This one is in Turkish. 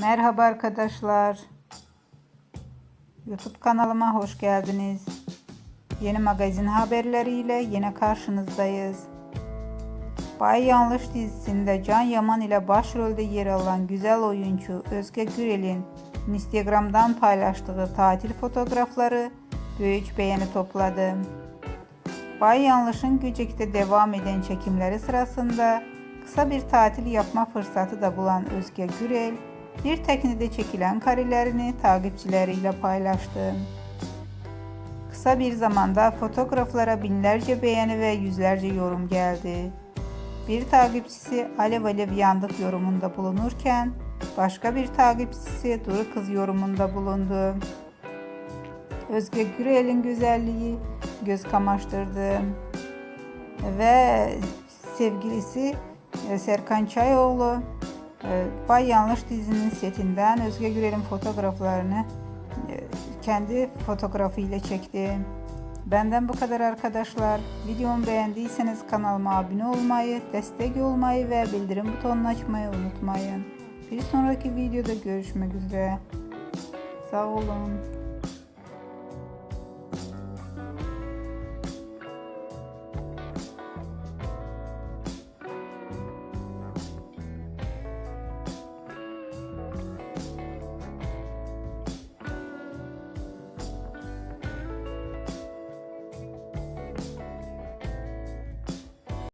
Merhaba arkadaşlar. YouTube kanalıma hoş geldiniz. Yeni magazin haberleriyle yine karşınızdayız. Bay Yanlış dizisinde Can Yaman ile başrolde yer alan güzel oyuncu Özge Gürel'in Instagram'dan paylaştığı tatil fotoğrafları büyük beğeni topladı. Bay Yanlış'ın Göcek'te devam eden çekimleri sırasında kısa bir tatil yapma fırsatı da bulan Özge Gürel, bir teknede çekilen karelerini takipçileriyle paylaştı. Kısa bir zamanda fotoğraflara binlerce beğeni ve yüzlerce yorum geldi. Bir takipçisi alev alev yandık yorumunda bulunurken başka bir takipçisi duru kız yorumunda bulundu. Özge Gürel'in güzelliği göz kamaştırdı. Ve sevgilisi Serkan Çayoğlu Bay Yanlış dizinin setinden Özge Gürel'in fotoğraflarını e, kendi fotoğrafıyla çekti. Benden bu kadar arkadaşlar. Videomu beğendiyseniz kanalıma abone olmayı, destek olmayı ve bildirim butonunu açmayı unutmayın. Bir sonraki videoda görüşmek üzere. Sağ olun.